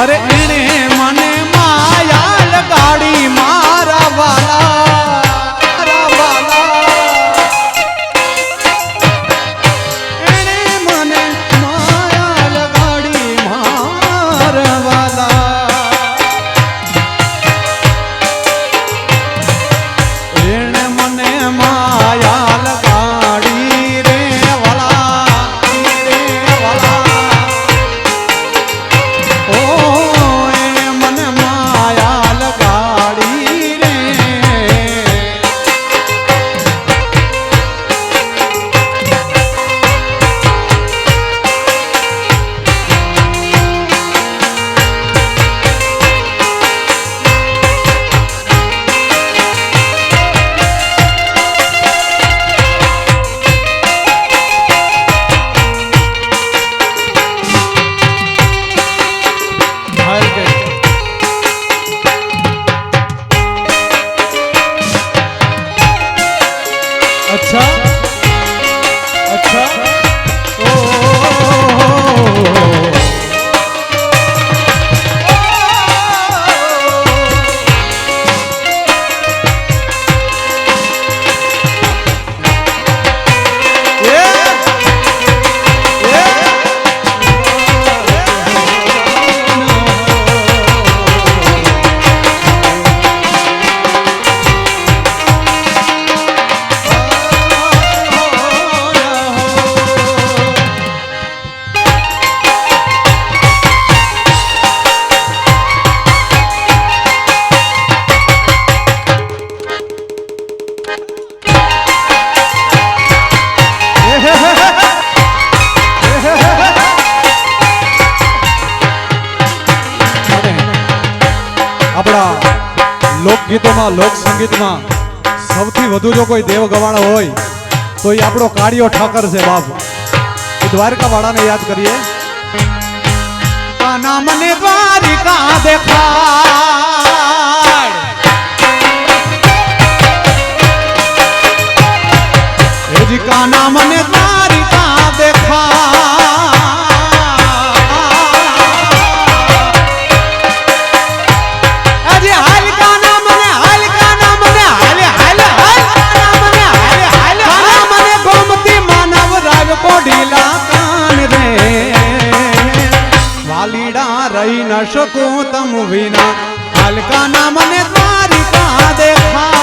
అరే ઓ આપણા લોકગીતોમાં, લોકસંગીતમાં સૌથી વધુ જો કોઈ દેવ ગવાણ હોય, તો એ આપણો કાળિયો ઠાકર છે બાપ. દ્વારકાવાળાને યાદ કરીએ. મને દ્વારિકા દેખાય કાના મને દ્વારિકા દેખાય શકું તમ વિના. હાલકા ના મને તારી કા દેખા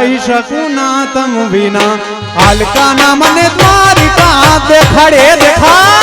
રહી શકું ના તમ વિના. હાલકા ના મને દ્વારિકા દેખાડે દેખા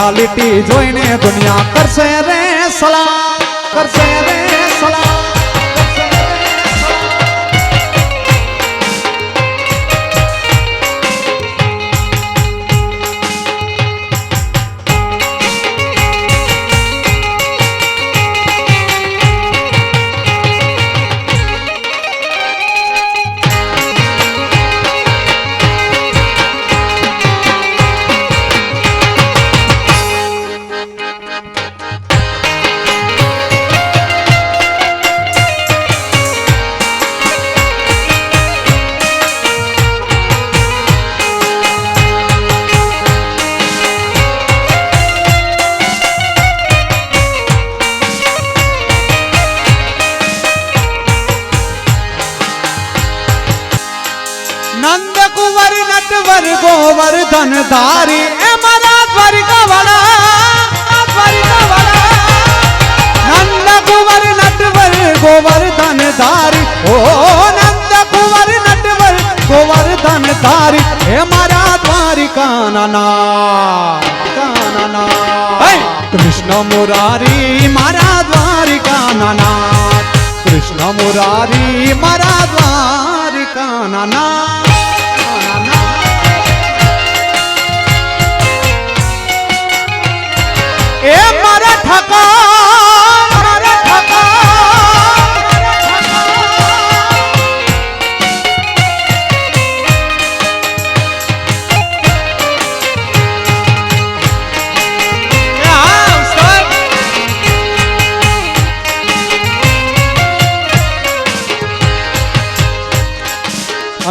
પર્સનાલિટી જોઈને દુનિયા કરશે રે સલામ કરશે રે નંદ કુંવર નટવર ગોવર્ધન ધારી એ મારા દ્વારિકા વાળા દ્વારિકા વાળા નંદ કુંવર નટવર ગોવર્ધન ધારી ઓ નંદ કુંવર નટવર ગોવર્ધન ધારી હે મારા દ્વારિકા નાના નાના કૃષ્ણ મુરારી મારા દ્વારિકા નાના કૃષ્ણ મુરારી મારા દ્વારિકા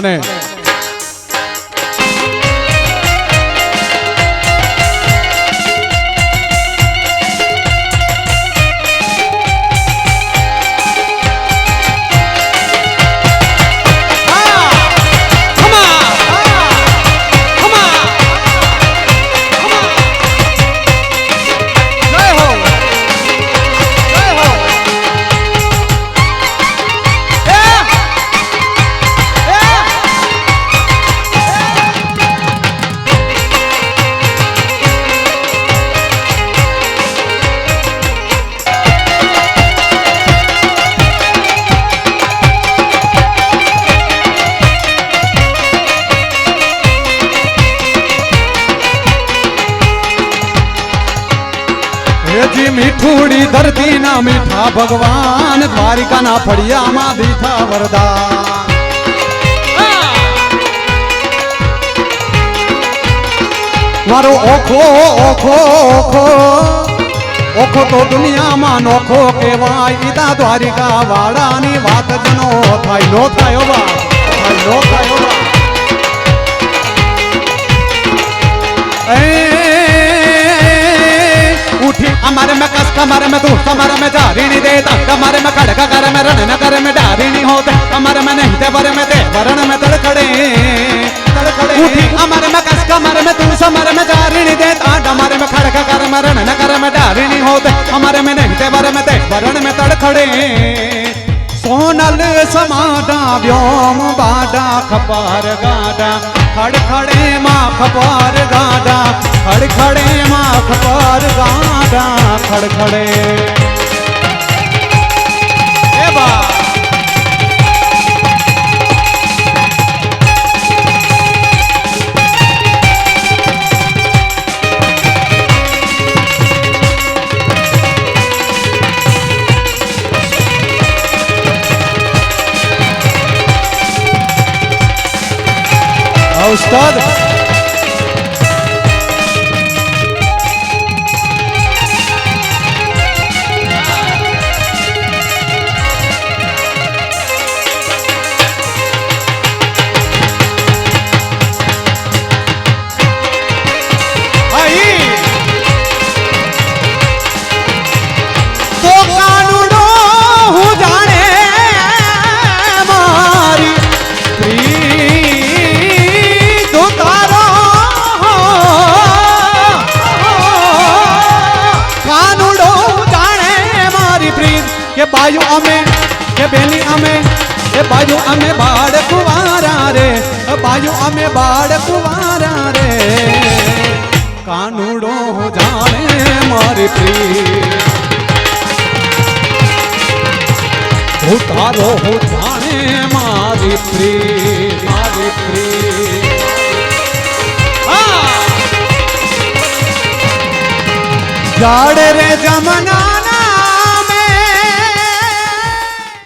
Vale. હેજી ધરતી ના મીઠા ભગવાન દ્વારિકા ના ફળિયામાં દીઠા વરદાન. મારો ઓખો ઓખો ઓખો ઓખો તો દુનિયામાં નોખો કહેવાય. ઈદા દ્વારિકા વાળાની વાત જ નો થાય નો થાય બા થાય, નો થાય બા उठी हमारे में कस हमारे में तू हमारे में जारी नहीं देता हमारे में खड़का कर में रण न कर में डारी नहीं होता हमारे में नहीं देवर में दे वरण में तड़खड़े उठी हमारे में कस कमर में तू हमारे में जारी नहीं देता हमारे में खड़का कर में रण न कर में डारी नहीं हमारे में नहीं देवर में दे वरण में तड़खड़े सोनल समाडा व्योम बाडा खपार गाडा ખડખડે માં ખપાર ગાડા ખડખડે માં ખપાર ગાડા ખડખડે. એ બા o. બાજુ અમે બાળ કુવારા રે. કાનુડો જાણે મારી પ્રી હું તારો હું જાણે મારી પ્રી મારી પ્રી! જાડે રે જમના